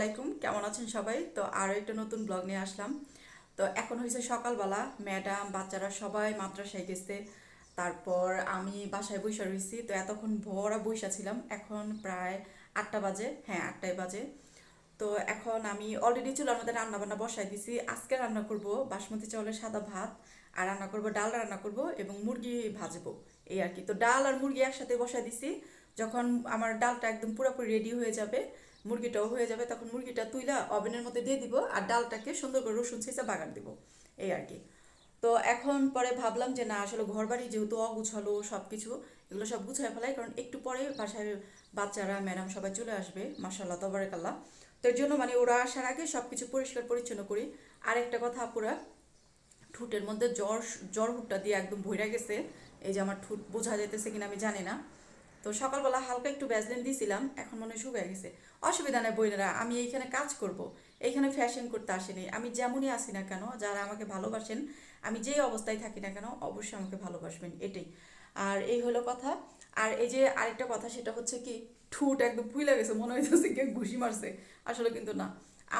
আলাইকুম, কেমন আছেন সবাই? তো আরও একটা নতুন ব্লগ নিয়ে আসলাম। তো এখন হয়েছে সকালবেলা, ম্যাডাম, বাচ্চারা সবাই মাদ্রাসায় গেছে। তারপর আমি বাসায় বৈশা রয়েছি তো এতক্ষণ ভরা বৈশা ছিলাম। এখন প্রায় আটটা বাজে হ্যাঁ আটটায় বাজে। তো এখন আমি অলরেডি চুলার মধ্যে রান্না বান্না বসাই দিছি। আজকে রান্না করব বাসমতি চাউলের সাদা ভাত, আর রান্না করব ডাল রান্না করব এবং মুরগি ভাজবো, এই আর কি। তো ডাল আর মুরগি একসাথে বসাই দিছি। যখন আমার ডালটা একদম পুরোপুরি রেডি হয়ে যাবে মুরগিটাও হয়ে যাবে, তখন মুরগিটা তুইলা ওভেনের মধ্যে দিয়ে দিব আর ডালটাকে সুন্দর করে রসুন ছিঁচে বাগান দিব, এই আর কি। তো এখন পরে ভাবলাম যে না, আসলে ঘর বাড়ি যেহেতু অগুছালো সব কিছু এগুলো সব গুছায় ফেলাই, কারণ একটু পরে বাসায় বাচ্চারা, ম্যাডাম সবাই চলে আসবে মাসাল্লাহ তবরেকাল্লা তো এর জন্য মানে ওরা আসার আগে সব কিছু পরিষ্কার পরিচ্ছন্ন করি। আর একটা কথা আপুরা, ঠোঁটের মধ্যে জ্বর জ্বর হুটটা দিয়ে একদম ভইরা গেছে, এই যে আমার ঠোঁট বোঝা যেতেছে কিনা আমি জানি না। তো সকালবেলা হালকা একটু ভ্যাসলিন দিয়েছিলাম এখন মনে হয় শুকিয়ে গেছে। অসুবিধা নেই বইনেরা, আমি এইখানে কাজ করব। এইখানে ফ্যাশন করতে আসিনি। আমি যেমনই আসি না কেন, যারা আমাকে ভালোবাসেন, আমি যেই অবস্থায় থাকি না কেন, অবশ্যই আমাকে ভালোবাসবেন, এটাই। আর এই হলো কথা। আর এই যে আরেকটা কথা, সেটা হচ্ছে কি, ঠোঁট একদম ফুলে গেছে, মনে হইতেছে কেউ ঘুষি মারছে। আসলে কিন্তু না।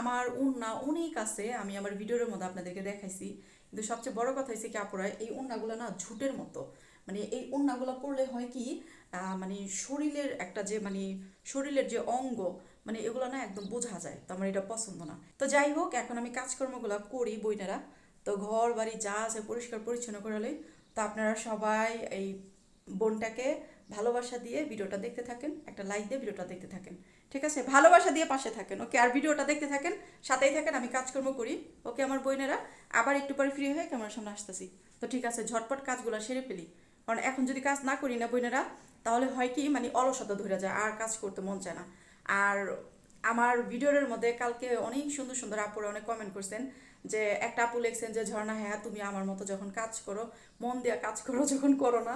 আমার উন্না অনেক আছে, আমি আমার ভিডিওর মধ্যে আপনাদেরকে দেখাইছি। কিন্তু সবচেয়ে বড় কথা হয়েছে কি আপুরা, এই উন্নাগুলো না ঝুটের মতো। মানে এই উন্নাগুলো পড়লে হয় কি মানে শরীরের একটা যে মানে শরীরের যে অঙ্গ মানে এগুলো না একদম বোঝা যায়। তো আমার এটা পছন্দ না। তো যাই হোক, এখন আমি কাজকর্মগুলো করি বইনেরা। তো ঘর বাড়ি যা আছে পরিষ্কার পরিচ্ছন্ন করালে তো আপনারা সবাই এই বোনটাকে ভালোবাসা দিয়ে ভিডিওটা দেখতে থাকেন, একটা লাইক দিয়ে ভিডিওটা দেখতে থাকেন। ঠিক আছে? ভালোবাসা দিয়ে পাশে থাকেন, ওকে? আর ভিডিওটা দেখতে থাকেন, সাথেই থাকেন, আমি কাজকর্ম করি। ওকে, আমার বোনেরা আবার একটু পরে ফ্রি হয়ে ক্যামেরার সামনে আসতেছি। তো ঠিক আছে, ঝটপট কাজগুলো সেরে ফেলি। কারণ এখন যদি কাজ না করি না বোনেরা তাহলে হয় কি মানে অলসতা ধরে যায়, আর কাজ করতে মন চায় না। আর আমার ভিডিওর মধ্যে কালকে অনেক সুন্দর সুন্দর আপুরা অনেক কমেন্ট করছেন যে, একটা আপু লিখছেন যে, ঝর্ণা হ্যাঁ তুমি আমার মতো যখন কাজ করো, মন দিয়ে কাজ করো, যখন করো না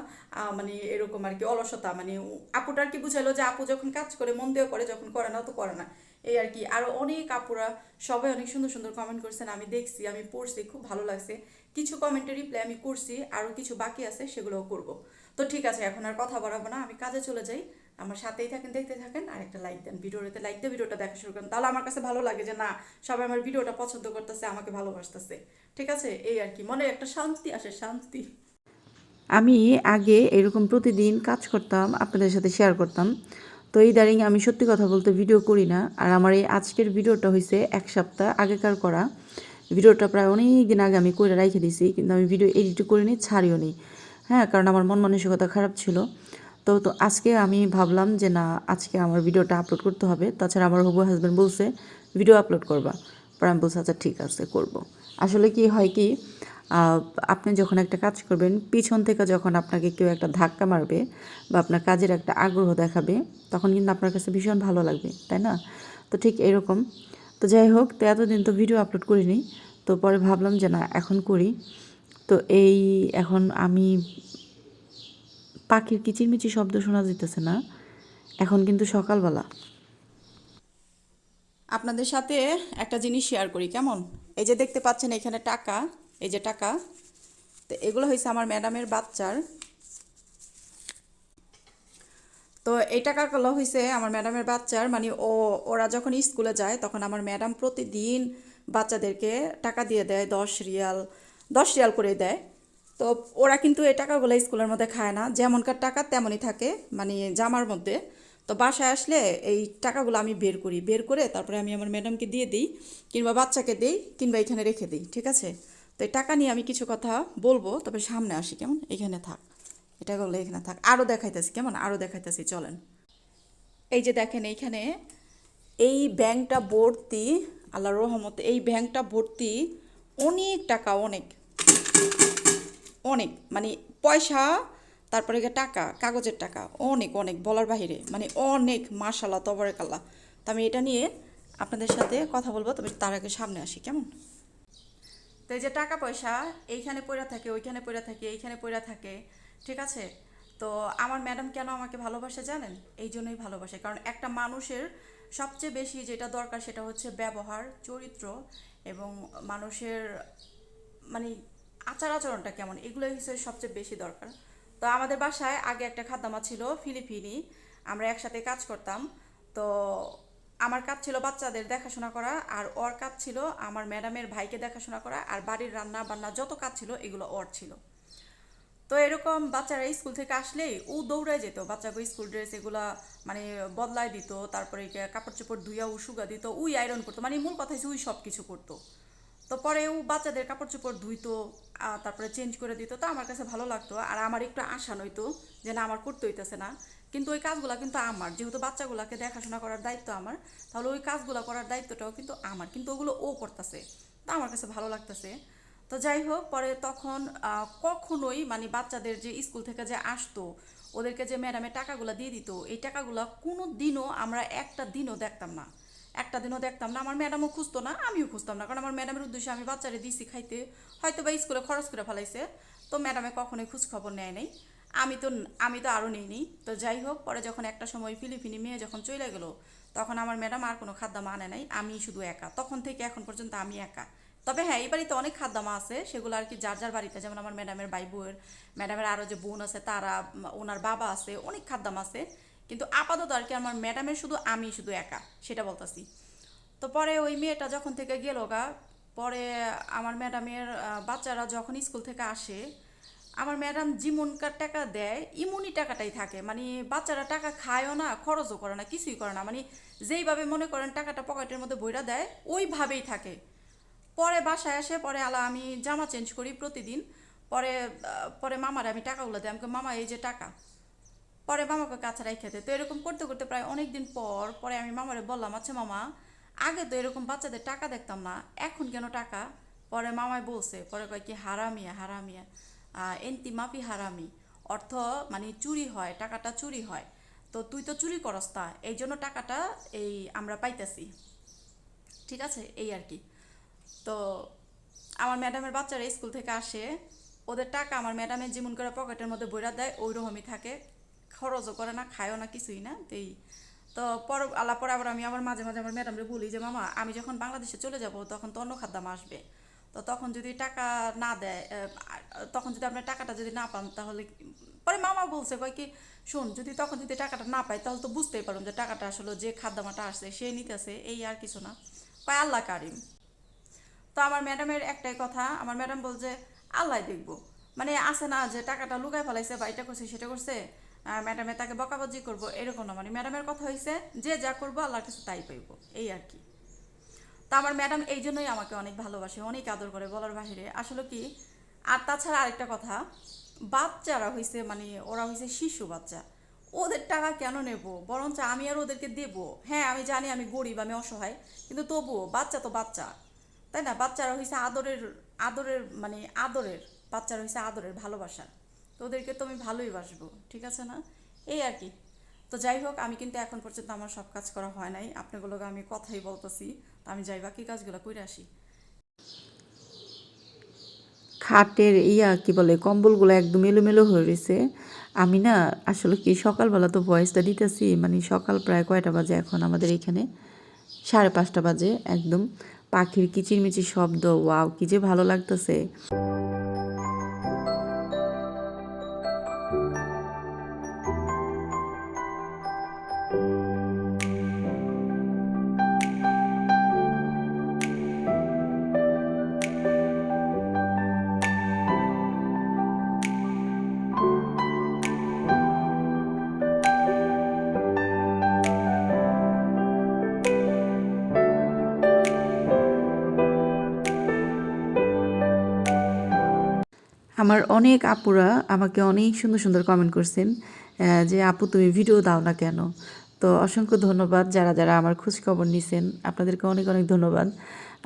মানে এরকম আর কি অলসতা। মানে উ- আপুটা আর কি বুঝাইলো যে, আপু যখন কাজ করে, মন দিয়ে করে, যখন করে না, তো করে না। এই আর কি। আরও অনেক আপুরা, সবাই অনেক সুন্দর সুন্দর কমেন্ট করছেন, আমি দেখছি, আমি পড়ছি, খুব ভালো লাগছে। কিছু কমেন্টের রিপ্লাই আমি করছি আরও কিছু বাকি আছে সেগুলোও করব। তো ঠিক আছে, এখন আর কথা বাড়াবো না, আমি কাজে চলে যাই। আমার সাথেই থাকেন, দেখতে থাকেন আর একটা লাইক দেন। ভিডিওতে লাইক দিয়ে ভিডিওটা দেখা শুরু করেন। তাহলে আমার কাছে ভালো লাগে যে, না, সবাই আমার ভিডিওটা পছন্দ করতেছে, আমাকে ভালোবাসতেছে। ঠিক আছে, এই আর কি, মনে একটা শান্তি আসে, শান্তি। আমি আগে এরকম প্রতিদিন কাজ করতাম, আপনাদের সাথে শেয়ার করতাম। তো এই দাঁড়িয়ে আমি সত্যি কথা বলতে ভিডিও করি না। আর আমার এই আজকের ভিডিওটা হয়েছে এক সপ্তাহ আগেকার করা। ভিডিওটা প্রায় অনেক দিন আগে আমি করে রেখে দিয়েছি কিন্তু আমি ভিডিও এডিট করিনি ছাড়িও নি। হ্যাঁ কারণ আমার মন মানসিকতা খারাপ ছিল। তো তো আজকে আমি ভাবলাম যে না, আজকে আমার ভিডিওটা আপলোড করতে হবে। তাছাড়া আমার হবু হাজব্যান্ড বলছে, ভিডিও আপলোড করবা। পরে আমি বলছি আচ্ছা ঠিক আছে, করব। আসলে কি হয় কি আপনি যখন একটা কাজ করবেন, পিছন থেকে যখন আপনাকে কেউ একটা ধাক্কা মারবে বা আপনার কাজের একটা আগ্রহ দেখাবে, তখন কিন্তু আপনার কাছে ভীষণ ভালো লাগবে, তাই না? তো ঠিক এরকম। তো যাই হোক, তো এতদিন তো ভিডিও আপলোড করিনি, তো পরে ভাবলাম যে না, এখন করি। তো এই এখন আমি পাখির কিচিরমিচির শব্দ শোনা যেতেছে না, এখন কিন্তু সকালবেলা। আপনাদের সাথে একটা জিনিস শেয়ার করি, কেমন? এই যে দেখতে পাচ্ছেন এখানে টাকা, এই যে টাকা, তো এগুলো হয়েছে আমার ম্যাডামের বাচ্চার তো এই টাকাগুলো হয়েছে আমার ম্যাডামের বাচ্চার। মানে ও, ওরা যখন স্কুলে যায়, তখন আমার ম্যাডাম প্রতিদিন বাচ্চাদেরকে টাকা দিয়ে দেয়, দশ রিয়াল দশ রিয়াল করে দেয়। তো ওরা কিন্তু এই টাকাগুলো স্কুলের মধ্যে খায় না। যেমনকার টাকা, তেমনই থাকে মানে জামার মধ্যে। তো বাসায় আসলে এই টাকাগুলো আমি বের করি। বের করে তারপরে আমি আমার ম্যাডামকে দিয়ে দিই, কিংবা বাচ্চাকে দিই, কিংবা এখানে রেখে দিই, ঠিক আছে? তো এই টাকা নিয়ে আমি কিছু কথা বলব, তবে সামনে আসি, কেমন? এখানে থাক। এটা করলে এখানে থাক। আরও দেখাইতেছি, কেমন? আরও দেখাইতেছি, চলেন। এই যে দেখেন এইখানে, এই ব্যাংকটা ভর্তি, আল্লাহর রহমতে এই ব্যাংকটা ভর্তি অনেক টাকা, অনেক। অনেক মানে পয়সা, তারপরে টাকা, কাগজের টাকা, অনেক অনেক, বলার বাহিরে মানে অনেক মার্শাল্লাহ তবরেক আল্লাহ তো আমি এটা নিয়ে আপনাদের সাথে কথা বলব, তবে তার আগে সামনে আসি, কেমন? তো এই যে টাকা পয়সা, এইখানে পড়ে থাকে, ওইখানে পড়ে থাকে, এইখানে পড়ে থাকে ঠিক আছে? তো আমার ম্যাডাম কেন আমাকে ভালোবাসে জানেন? এই জন্যই ভালোবাসে। কারণ একটা মানুষের সবচেয়ে বেশি যেটা দরকার সেটা হচ্ছে ব্যবহার, চরিত্র এবং মানুষের মানে আচার আচরণটা কেমন? এগুলো হিসেবে সবচেয়ে বেশি দরকার। তো আমাদের বাসায় আগে একটা খাদ্দামা ছিল ফিলিপিনি। আমরা একসাথে কাজ করতাম। তো আমার কাজ ছিল বাচ্চাদের দেখাশোনা করা আর ওর কাজ ছিল আমার ম্যাডামের ভাইকে দেখাশোনা করা আর বাড়ির রান্না বান্না যত কাজ ছিল এগুলো ওর ছিল। তো এরকম বাচ্চারা স্কুল থেকে আসলেই ও দৌড়ায় যেত। বাচ্চাকে স্কুল ড্রেস এগুলা মানে বদলায় দিত, তারপরে কাপড় চোপড় ধুইয়া ও সুগা দিত উই আয়রন করতো। মানে মূল কথা হচ্ছে উই সব কিছু করতো। তো পরে ও বাচ্চাদের কাপড় চোপড় ধুইতো তারপরে চেঞ্জ করে দিত। তো আমার কাছে ভালো লাগতো আর আমার একটু আশা নইতো যে না, আমার করতে হইতেছে না। কিন্তু ওই কাজগুলো কিন্তু আমার। যেহেতু বাচ্চাগুলোকে দেখাশোনা করার দায়িত্ব আমার, তাহলে ওই কাজগুলো করার দায়িত্বটাও কিন্তু আমার। কিন্তু ওগুলো ও করতেছে। তা আমার কাছে ভালো লাগতেছে। তো যাই হোক, পরে তখন কখনোই মানে বাচ্চাদের যে স্কুল থেকে যে আসতো, ওদেরকে যে ম্যাডামে টাকাগুলো দিয়ে দিত, এই টাকাগুলো কোনো দিনও আমরা একটা দিনও দেখতাম না। একটা দিনও দেখতাম না। আমার ম্যাডামও খুঁজতো না, আমিও খুঁজতাম না। কারণ আমার ম্যাডামের উদ্দেশ্যে আমি বাচ্চারে দিছি খাইতে, হয়তো বা স্কুলে খরচ করে ফেলাইছে। তো ম্যাডামে কখনোই খোঁজ খবর নেয় নাই। আমি তো আমি তো আরও নিইনি। তো যাই হোক, পরে যখন একটা সময় ফিলিপিনি মেয়ে যখন চলে গেলো, তখন আমার ম্যাডাম আর কোনো খাদ্যামা আনে নাই। আমি শুধু একা। তখন থেকে এখন পর্যন্ত আমি একা। তবে হ্যাঁ এই বাড়িতে অনেক খাদ্যামা আছে, সেগুলো আর কি যার যার বাড়িতে, যেমন আমার ম্যাডামের ভাই বউয়ের ম্যাডামের আরও যে বোন আছে, তারা ওনার বাবা আছে, অনেক খাদ্যাম আছে। কিন্তু আপাতত আর কি আমার ম্যাডামের শুধু আমি শুধু একা, সেটা বলতাছি। তো পরে ওই মেয়েটা যখন থেকে গেল গা, পরে আমার ম্যাডামের বাচ্চারা যখন স্কুল থেকে আসে, আমার ম্যাডাম যেমনকার টাকা দেয় ইমনই টাকাটাই থাকে। মানে বাচ্চারা টাকা খায়ও না, খরচও করে না, কিছুই করে না। মানে যেইভাবে মনে করেন টাকাটা পকেটের মধ্যে বইরা দেয়, ওইভাবেই থাকে। পরে বাসায় আসে পরে আলা আমি জামা চেঞ্জ করি প্রতিদিন। পরে পরে মামারে আমি টাকাগুলো দিই। আমাকে মামা, এই যে টাকা। পরে মামাকে কাছে দেয় তো এরকম করতে করতে প্রায় অনেক দিন পর, পরে আমি মামারে বললাম আচ্ছা মামা, আগে তো এরকম বাচ্চাদের টাকা দেখতাম না, এখন কেন টাকা? পরে মামায় বলছে, পরে কয় কি, হারামিয়া হারামিয়া এন্তি মাপি হারামি। অর্থ মানে চুরি হয়, টাকাটা চুরি হয়। তো তুই তো চুরি করস তা এই জন্য টাকাটা এই আমরা পাইতেছি। ঠিক আছে? এই আর কি। তো আমার ম্যাডামের বাচ্চারা স্কুল থেকে আসে, ওদের টাকা আমার ম্যাডামের যেমন করে পকেটের মধ্যে বইরা দেয় ওই রকমই থাকে। খরচও করে না, খায়ও না, কিছুই না তো এই তো পর আল্লাহ পরে আবার আমি আমার মাঝে মাঝে আমার ম্যাডামরে বলি যে, মামা, আমি যখন বাংলাদেশে চলে যাব, তখন তো অন্য খাদ্যাম আসবে। তো তখন যদি টাকা না দেয় তখন যদি আপনার টাকাটা যদি না পান, তাহলে পরে মামা বলছে, কয় কি, শোন, যদি তখন যদি টাকাটা না পাই, তাহলে তো বুঝতেই পারুন যে টাকাটা আসলে যে খাদ্যামাটা আসছে, সে নিতেছে, এই আর কিছু না। কয়, আল্লাহ কারিম। তো আমার ম্যাডামের একটাই কথা, আমার ম্যাডাম বলছে, আল্লাহ দেখব। মানে আছে না যে টাকাটা লুকায় ফেলাইছে বা এটা করছে, সেটা করছে ম্যাডামে তাকে বকাবাজি করব, এরকম না। মানে ম্যাডামের কথা হয়েছে যে যা করব, আল্লাহর কাছে তাই পাইবো, এই আর কি। তা আমার ম্যাডাম এই জন্যই আমাকে অনেক ভালোবাসে, অনেক আদর করে বলার বাহিরে। আসলে কি, আর তাছাড়া আরেকটা কথা, বাচ্চারা হয়েছে মানে ওরা হয়েছে শিশু বাচ্চা, ওদের টাকা কেন নেব? বরঞ্চ আমি আর ওদেরকে দেব। হ্যাঁ আমি জানি আমি গরিব, আমি অসহায়, কিন্তু তবুও বাচ্চা তো বাচ্চা। তাই না? বাচ্চারা হয়েছে আদরের আদরের মানে আদরের, বাচ্চারা হয়েছে আদরের ভালোবাসার। তো ওদেরকে তো আমি ভালোই বাসবো, ঠিক আছে না? এই আর কি। তো যাই হোক, আমি কিন্তু এখন পর্যন্ত আমার সব কাজ করা হয় নাই। আপনাগুলোকে আমি কথাই বলতেছি। তো আমি যাই, বাকি কাজগুলো করে আসি। খাটের ইয়া, কি বলে, কম্বলগুলো একদম এলোমেলো হয়ে রয়েছে। আমি না, আসলে কি, সকালবেলা তো ভয়েসটা দিতেছি। মানে সকাল প্রায় কয়টা বাজে এখন আমাদের এখানে? সাড়ে পাঁচটা বাজে, একদম। পাখির কিচিরমিচির শব্দ ওয়াও কি যে ভালো লাগতেছে। অনেক আপুরা আমাকে অনেক সুন্দর সুন্দর কমেন্ট করছেন যে, আপু, তুমি ভিডিও দাও না কেন? তো অসংখ্য ধন্যবাদ যারা যারা আমার খোঁজ খবর নিছেন। আপনাদেরকে অনেক অনেক ধন্যবাদ।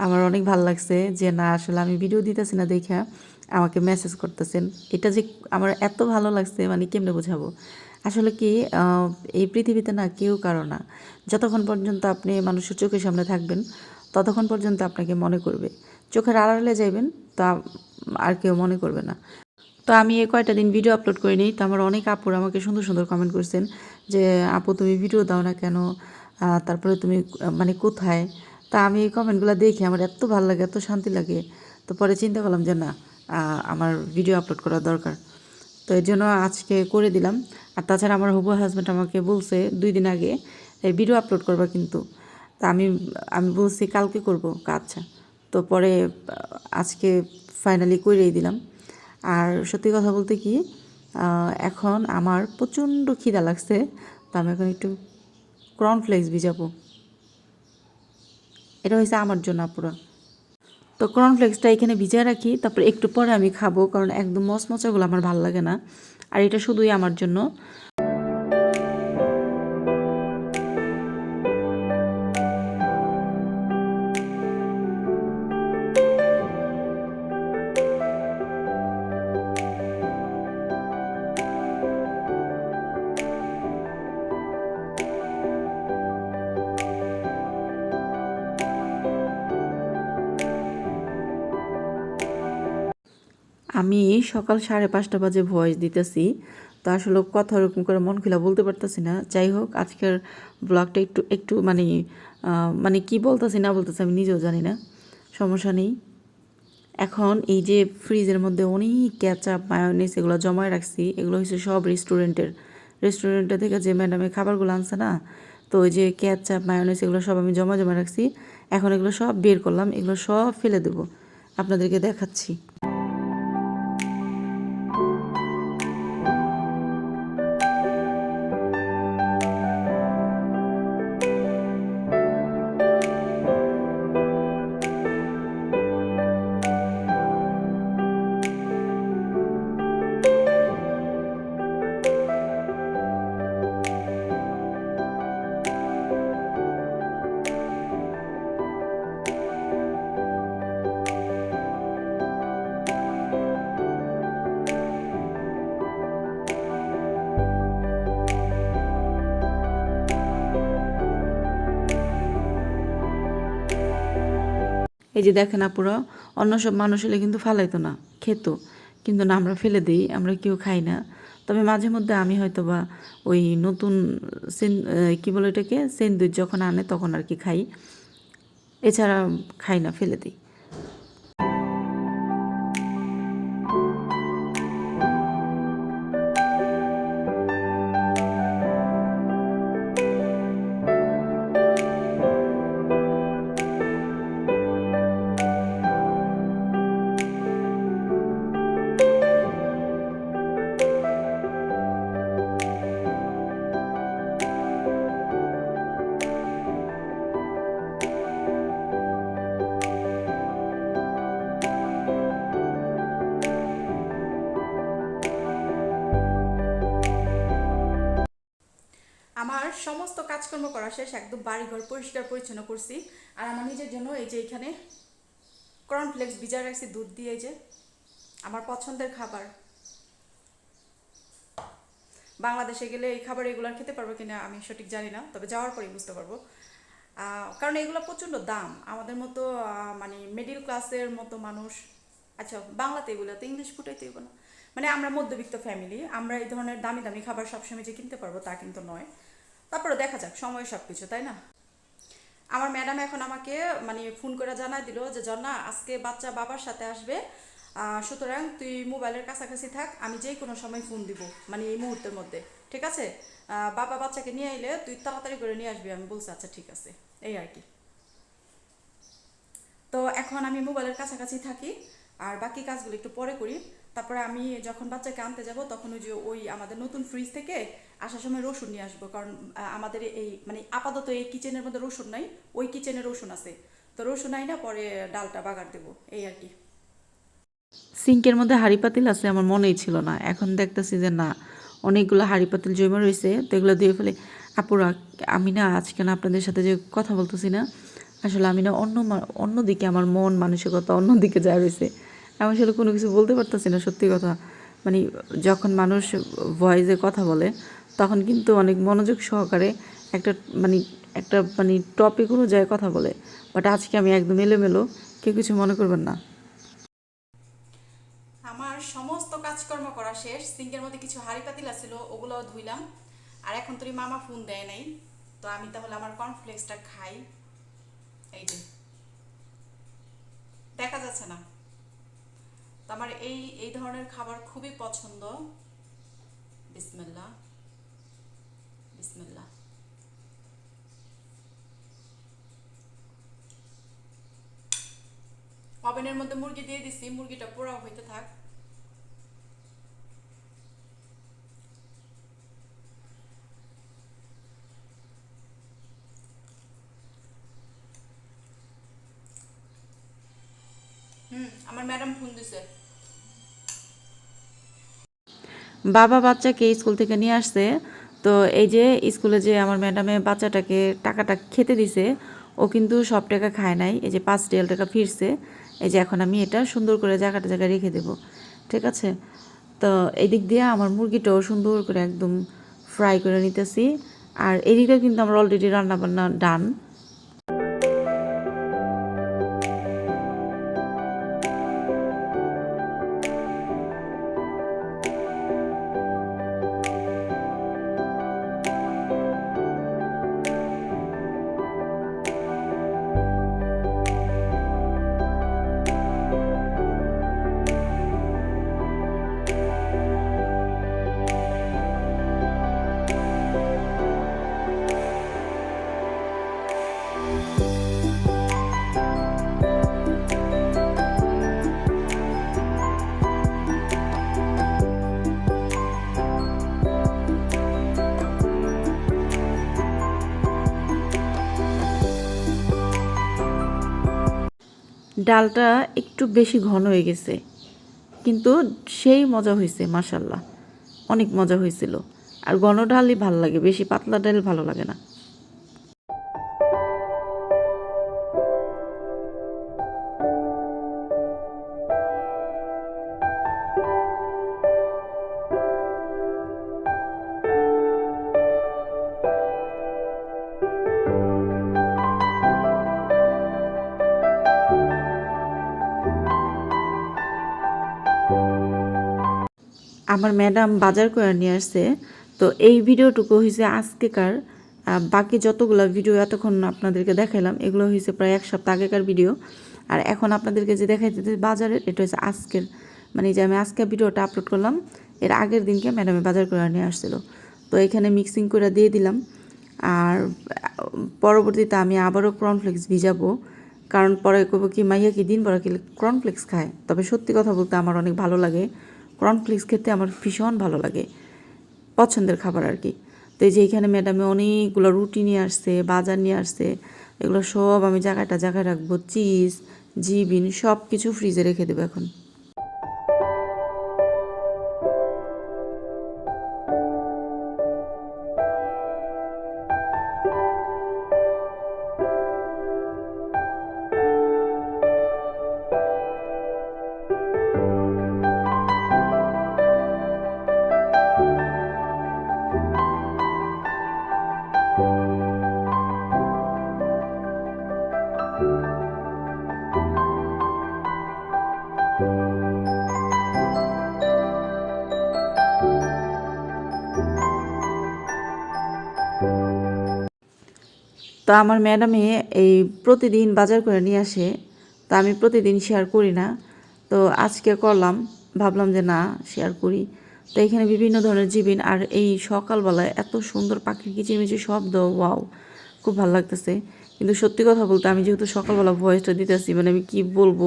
আমার অনেক ভালো লাগছে যে, না, আসলে আমি ভিডিও দিতেছি না দেখা, আমাকে মেসেজ করতেছেন। এটা যে, আমার এত ভালো লাগছে মানে কেমনে বোঝাবো? আসলে কি এই পৃথিবীতে না কেউ কারও না। যতক্ষণ পর্যন্ত আপনি মানুষের চোখের সামনে থাকবেন, ততক্ষণ পর্যন্ত আপনাকে মনে করবে। চোখের আড়ালে যাইবেন, তা আর কেউ মনে করবে না। তো আমি এই কয়টা দিন ভিডিও আপলোড করিনি, তো আমার অনেক আপুর আমাকে সুন্দর সুন্দর কমেন্ট করছেন যে, আপু, তুমি ভিডিও দাও না কেন? তারপরে তুমি মানে কোথায়? তা আমি এই কমেন্টগুলো দেখে আমার এত ভালো লাগে, এত শান্তি লাগে। তো পরে চিন্তা করলাম যে, না আমার ভিডিও আপলোড করা দরকার। তো এর জন্য আজকে করে দিলাম। আর তাছাড়া আমার হবু হাজব্যান্ড আমাকে বলছে দুই দিন আগে ভিডিও আপলোড করবা কিন্তু। তা আমি আমি বলছি, কালকে করব। আচ্ছা। তো পরে আজকে ফাইনালি করেই দিলাম। আর সত্যি কথা বলতে কি এখন আমার প্রচণ্ড খিদা লাগছে, তো আমি এখন একটু কর্নফ্লেক্স ভিজাবো। এটা হয়েছে আমার জন্য পুরো তো কর্নফ্লেক্সটা এখানে ভিজায় রাখি, তারপর একটু পরে আমি খাব, কারণ একদম মচমচাগুলো আমার ভালো লাগে না। আর এটা শুধুই আমার জন্য। আমি সকাল সাড়ে পাঁচটা বাজে ভয়েস দিতেছি, তো আসলে কথা ওরকম করে মন খুলে বলতে পারতেছি না। যাই হোক, আজকের ব্লগটা একটু একটু মানে মানে কি বলতেছি না বলতেছি আমি নিজেও জানি না, সমস্যা নেই। এখন এই যে ফ্রিজের মধ্যে অনেক ক্যাচআপ মায়োনিস এগুলো জমায় রাখছি, এগুলো হচ্ছে সব রেস্টুরেন্টের রেস্টুরেন্টে থেকে যে ম্যাডামে খাবারগুলো আনছে না, তো ওই যে ক্যাচআপ মায়োনিস এগুলো সব আমি জমা জমা রাখছি। এখন এগুলো সব বের করলাম, এগুলো সব ফেলে দেবো। আপনাদেরকে দেখাচ্ছি। এই যে দেখেন আপুরা, অন্য সব মানুষ হলে কিন্তু ফালাইতো না, খেত। কিন্তু না, আমরা ফেলে দিই, আমরা কেউ খাই না। তবে মাঝে মধ্যে আমি হয়তো বা ওই নতুন সেন কী বলে এটাকে সেন্দুর যখন আনে তখন আর কি খাই। এছাড়া খাই না, ফেলে দিই। কাজকর্ম করা শেষ, একদম বাড়িঘর পরিষ্কার পরিচ্ছন্ন করছি। আর আমার নিজের জন্য এই যে এখানে কর্নফ্লেক্স ভিজা রাখছি, দুধ দিয়ে যে আমার পছন্দের খাবার। বাংলাদেশে গেলে এই খাবার এগুলো খেতে পারব কিনা আমি সঠিক জানি না, তবে যাওয়ার পরেই বুঝতে পারব। কারণ এগুলো প্রচণ্ড দাম। আমাদের মতো মানে মিডিল ক্লাসের মতো মানুষ আচ্ছা বাংলাতে এগুলো, তো ইংলিশ ফুটাইতে এগুলো মানে আমরা মধ্যবিত্ত ফ্যামিলি আমরা এই ধরনের দামি দামি খাবার সবসময় যে কিনতে পারব তা কিন্তু নয়। তারপরে দেখা যাক, সময় সব কিছু তাই না? আমার ম্যাডাম এখন আমাকে মানে ফোন করে জানাই দিল যে, জন্না, আজকে বাচ্চা বাবার সাথে আসবে সুতরাং তুই মোবাইলের কাছাকাছি থাক, আমি যে কোনো সময় ফোন দিব। মানে এই মুহূর্তের মধ্যে, ঠিক আছে? বাবা বাচ্চাকে নিয়ে এলে তুই তাড়াতাড়ি করে নিয়ে আসবি, আমি বলছি আচ্ছা ঠিক আছে। এই আর কি। তো এখন আমি মোবাইলের কাছাকাছি থাকি, আর বাকি কাজগুলো একটু পরে করি। তারপরে আমি যখন বাচ্চাকে আনতে যাব, তখন ওই যে, ওই আমাদের নতুন ফ্রিজ থেকে আসার সময় রসুন নিয়ে আসব, কারণ আমাদের এই মানে আপাতত এই কিচেনের মধ্যে রসুন নাই, ওই কিচেনে রসুন আছে। তো রসুন নাই না পরে ডালটা বাগার দেবো, এই আর কি। সিঙ্কের মধ্যে হাঁড়ি পাতিল আছে আমার মনেই ছিল না। এখন দেখতেছি যে না, অনেকগুলো হাঁড়ি পাতিল জমে রয়েছে তো এগুলো দিয়ে ফেলে, আপুরা, আমি না আজকে না আপনাদের সাথে যে কথা বলতেছি না, আসলে আমি না অন্য মা- অন্যদিকে আমার মন মানসিকতা অন্যদিকে যায় রয়েছে আমি আসলে কোনো কিছু বলতে পারতেছি না, সত্যি কথা। মানে যখন মানুষ ভয়েসে কথা বলে তখন কিন্তু অনেক মনোযোগ সহকারে একটা মানে একটা মানে টপিক অনুযায়ী কথা বলে। বাট আজকে আমি একদম এলোমেলো, কেউ কিছু মনে করবেন না। আমার সমস্ত কাজকর্ম করা শেষ, সিঙ্কের মধ্যে কিছু হাড়ি পাতিল আছিল ওগুলো ধুইলাম। আর এখন তোর মামা ফোন দেয় নাই। তো আমি তাহলে আমার কর্নফ্লেক্সটা খাই। এই যে। দেখা যাচ্ছে না। তো আমার এই এই ধরনের খাবার খুবই পছন্দ। বিসমিল্লাহ। বিসমিল্লা ওভেনের মধ্যে মুরগি দিয়ে দিছি, মুরগিটা পোড়াও হইতে থাক। আমার ম্যাডাম বাবা বাচ্চাকে স্কুল থেকে নিয়ে আসছে। তো এই যে স্কুলে যে আমার ম্যাডামে বাচ্চাটাকে টাকাটা খেতে দিছে, ও কিন্তু সব টাকা খায় নাই। এই যে পাঁচ রিয়াল টাকা ফিরছে। এই যে এখন আমি এটা সুন্দর করে জায়গাটা জায়গায় রেখে দেব। ঠিক আছে? তো এই দিক দিয়ে আমার মুরগিটাও সুন্দর করে একদম ফ্রাই করে নিতেছি। আর এদিকে কিন্তু আমার অলরেডি রান্নাবান্না ডান ডালটা একটু বেশি ঘন হয়ে গেছে। কিন্তু সেই মজা হয়েছে মাসাল্লাহ অনেক মজা হয়েছিল আর ঘন ডালই ভালো লাগে, বেশি পাতলা ডাল ভালো লাগে না। আমার ম্যাডাম বাজার করে নিয়ে আসছে। তো এই ভিডিওটুকু হয়েছে আজকেকার। বাকি যতগুলো ভিডিও এতক্ষণ আপনাদেরকে দেখাইলাম, এগুলো হয়েছে প্রায় এক সপ্তাহ আগেকার ভিডিও। আর এখন আপনাদেরকে যে দেখাইতে বাজারের, এটা হচ্ছে আজকের। মানে যে আমি আজকে ভিডিওটা আপলোড করলাম, এর আগের দিনকে ম্যাডামে বাজার করে নিয়ে আসছিল। তো এখানে মিক্সিং করে দিয়ে দিলাম। আর, পরবর্তীতে আমি আবারও কর্নফ্লেক্স ভিজাবো। কারণ পরে করব কি, মাইয়া কি দিন পরে কি কর্নফ্লেক্স খায়? তবে সত্যি কথা বলতে আমার অনেক ভালো লাগে। কর্নফ্লেক্স খেতে আমার ভীষণ ভালো লাগে, পছন্দের খাবার আর কি। তো এই যে এখানে ম্যাডামে অনেকগুলো রুটি নিয়ে আসছে, বাজার নিয়ে আসছে, এগুলো সব আমি জায়গাটা জায়গায় রাখব, চিজ, জিবিন সব কিছু ফ্রিজে রেখে দেবো এখন। তো আমার ম্যাডামে এই প্রতিদিন বাজার করে নিয়ে আসে, তো আমি প্রতিদিন শেয়ার করি না। তো আজকে করলাম, ভাবলাম যে না শেয়ার করি। তো এখানে বিভিন্ন ধরনের জীবিন, আর এই সকালবেলায় এত সুন্দর পাখির কিচিরমিচির শব্দ, ওয়াও, খুব ভালো লাগতেছে। কিন্তু সত্যি কথা বলতে আমি যেহেতু সকালবেলা ভয়েসটা দিতেছি মানে আমি কি বলব?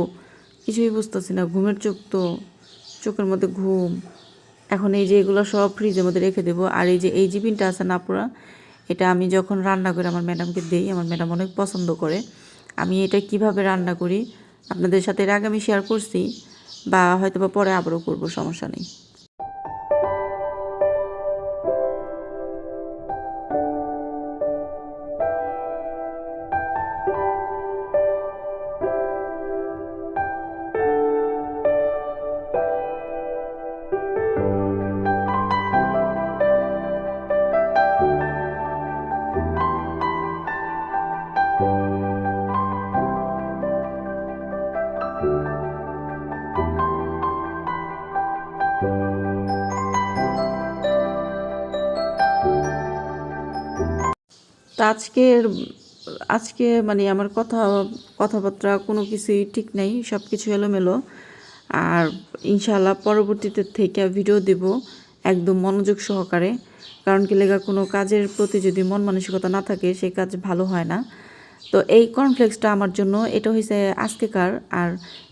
কিছুই বুঝতেছি না, ঘুমের চোখ তো, চোখের মধ্যে ঘুম। এখন এই যে এগুলো সব ফ্রিজের মধ্যে রেখে দেবো, আর এই যে, এই জিবিনটা আছে না পুরা এটা আমি যখন রান্না করি আমার ম্যাডামকে দিই, আমার ম্যাডাম অনেক পছন্দ করে। আমি এটা কীভাবে রান্না করি আপনাদের সাথে এর আগে আমি শেয়ার করছি বা হয়তো বা পরে আবারও করব, সমস্যা নেই। তো আজকের, আজকে মানে আমার কথা, কথাবার্তা কোনো কিছুই ঠিক নেই সব কিছু এলোমেলো। আর ইনশাল্লাহ পরবর্তীতে থেকে ভিডিও দেব একদম মনোযোগ সহকারে। কারণ কি লেগা কোনো কাজের প্রতি যদি মন মানসিকতা না থাকে সেই কাজ ভালো হয় না। তো এই কর্নফ্লেক্সটা আমার জন্য, এটা হয়েছে আজকেকার। আর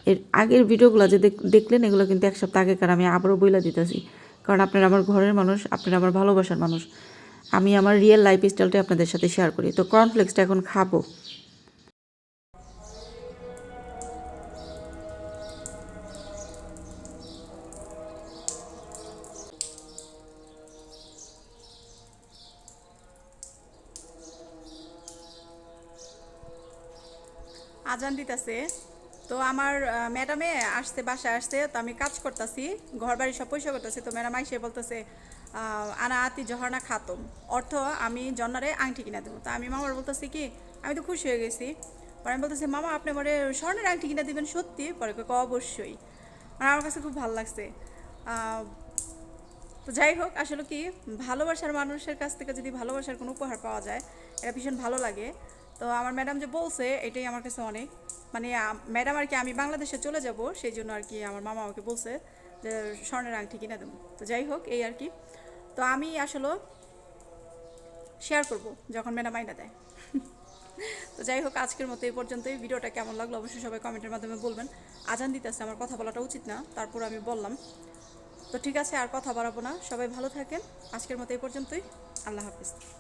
এর আগের ভিডিওগুলো যে দেখলেন, এগুলো কিন্তু এক সপ্তাহ আগেকার আমি আবারও বইলা দিতেছি। কারণ আপনারা আমার ঘরের মানুষ, আপনারা আমার ভালোবাসার মানুষ। আমি আমার রিয়েল লাইফ স্টাইলটা আপনাদের সাথে শেয়ার করি। তো কর্নফ্লেক্সটা এখন খাব। আজান দিতেছে। তো আমার ম্যাডামে আসছে, বাসায় আসছে, তো আমি কাজ করতেছি ঘর বাড়ি সব পয়সা করতেছি, তো ম্যাডাম আইসে বলতেছে আনা আতি জহরনা খাতম। অর্থ আমি জন্নারে আংটি কিনা দেবো। তো আমি মামার বলতেছি কি আমি তো খুশি হয়ে গেছি। পরে আমি বলতেছি মামা আপনি মানে স্বর্ণের আংটি কিনা দিবেন সত্যি? পরে "ক, অবশ্যই। মানে আমার কাছে খুব ভালো লাগছে। তো যাই হোক আসলে কি ভালোবাসার মানুষের কাছ থেকে যদি ভালোবাসার কোনো উপহার পাওয়া যায় এটা ভীষণ ভালো লাগে। তো আমার ম্যাডাম যে বলছে এটাই আমার কাছে অনেক। মানে ম্যাডাম আর কি আমি বাংলাদেশে চলে যাব সেই জন্য আর কি আমার মামা আমাকে বলছে। স্বর্ণের আংটি কিনে দেবো। তো যাই হোক, এই আর কি। তো আমি আসলে শেয়ার করব যখন ম্যাডাম আইনা দেয়। তো যাই হোক, আজকের মতো এই পর্যন্তই। ভিডিওটা কেমন লাগল অবশ্যই সবাই কমেন্টের মাধ্যমে বলবেন। আজান দিতেছে, আমার কথা বলাটা উচিত না, তারপর আমি বললাম। তো ঠিক আছে, আর কথা বাড়াবো না। সবাই ভালো থাকেন। আজকের মতো এই পর্যন্তই। আল্লাহ হাফিজ।